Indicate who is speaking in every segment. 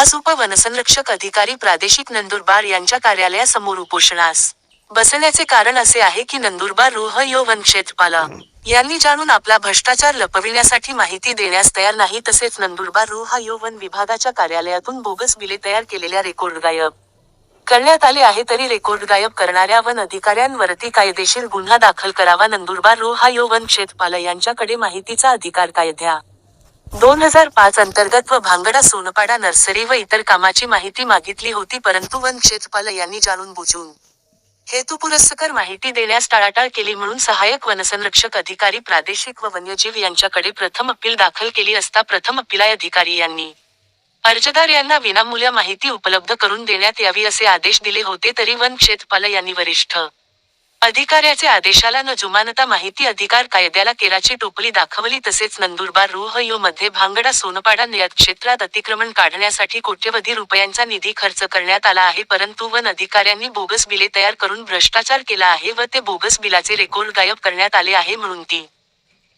Speaker 1: आज उप वनसंरक्षक अधिकारी प्रादेशिक नंदुरबार यांच्या कार्यालयासमोर उपोषणास. बसण्याचे कारण असे आहे की नंदुरबार रोह यो वन क्षेत्रपाल. यांनी जाणून आपला भ्रष्टाचार लपविण्यासाठी माहिती देण्यास तयार नाही तसेच नंदुरबार रोहा यो वन विभागाच्या कार्यालयातून बोगस बिले तयार केलेल्या रेकॉर्ड गायब. करण्यात आले आहे तरी रेकॉर्ड गायब करणाऱ्या वन अधिकाऱ्यांवरती कायदेशीर गुन्हा दाखल करावा नंदुरबार रोहा यो वन क्षेत्रपाल यांच्याकडे माहितीचा अधिकार कायद्या. दोन हजार पाच अंतर्गत व भांगडा सोनपाडा नर्सरी व इतर कामाची माहिती मागितली होती परंतु वन क्षेत्रपाल यांनी जाणून बुजून. हेतुपुरस्कर माहिती देण्यास टाळाटाळ केली म्हणून सहाय्यक वनसंरक्षक अधिकारी प्रादेशिक व वन्यजीव यांच्याकडे प्रथम अपील दाखल केली असता प्रथम अपिलाय अधिकारी यांनी. अर्जदार यांना विनामूल्य माहिती उपलब्ध करून देण्यात यावी असे आदेश दिले होते तरी वन क्षेत्रपाल यांनी वरिष्ठ अधिकाऱ्याचे आदेशाला न जुमानता माहिती अधिकार कायद्याला केराची टोपली दाखवली तसेच नंदुरबार रोह यो मध्ये भांगडा सोनपाडा निर्यात क्षेत्रात अतिक्रमण काढण्यासाठी कोट्यवधी रुपयांचा निधी खर्च करण्यात आला आहे. परंतु वन अधिकाऱ्यांनी बोगस बिले तयार करून भ्रष्टाचार केला आहे व ते बोगस बिलाचे रेकॉर्ड गायब करण्यात आले आहे म्हणून ती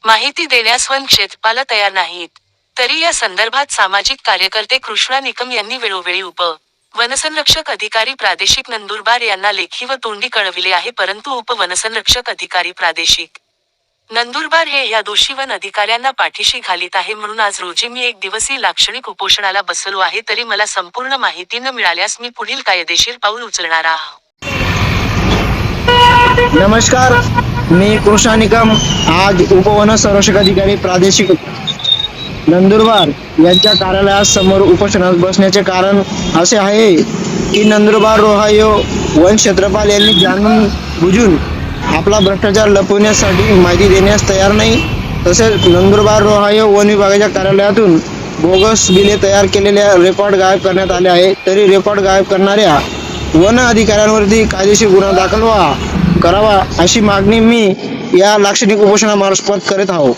Speaker 1: माहिती देण्यास वन क्षेत्रपाल तयार नाहीत. तरी या संदर्भात सामाजिक कार्यकर्ते कृष्णा निकम यांनी वेळोवेळी उप वनसंरक्षक अधिकारी प्रादेशिक नंदुरबार यांना लेखी व तोंडी कळविले आहे परंतु उपवनसंरक्षक अधिकारी प्रादेशिक नंदुरबार हे या दोषी वन अधिकाऱ्यांना पाठीशी घालीत आहे म्हणून आज रोजी मी एक दिवसीय लाक्षणिक उपोषणाला बसलो आहे तरी मला संपूर्ण माहिती न मिळाल्यास मी पुढील कायदेशीर पाऊल उचलणार आहोत
Speaker 2: नमस्कार मी कृष्णा निकम आज उपवन संरक्षक अधिकारी प्रादेशिक नंदुरबार यांच्या कार्यालयासमोर उपोषणात बसण्याचे कारण असे आहे की नंदुरबार रोहायो वन क्षेत्रपाल यांनी जाणून बुजून आपला भ्रष्टाचार लपवण्यासाठी माहिती देण्यास तयार नाही. तसेच नंदुरबार रोहायो वन विभागाच्या कार्यालयातून बोगस बिले तयार केलेल्या रेकॉर्ड गायब करण्यात आले आहे. तरी रेकॉर्ड गायब करणाऱ्या वन अधिकाऱ्यांवरती कायदेशीर गुन्हा दाखल व्हा करावा अशी मागणी मी या लाक्षणिक उपोषणामार्फत करत आहोत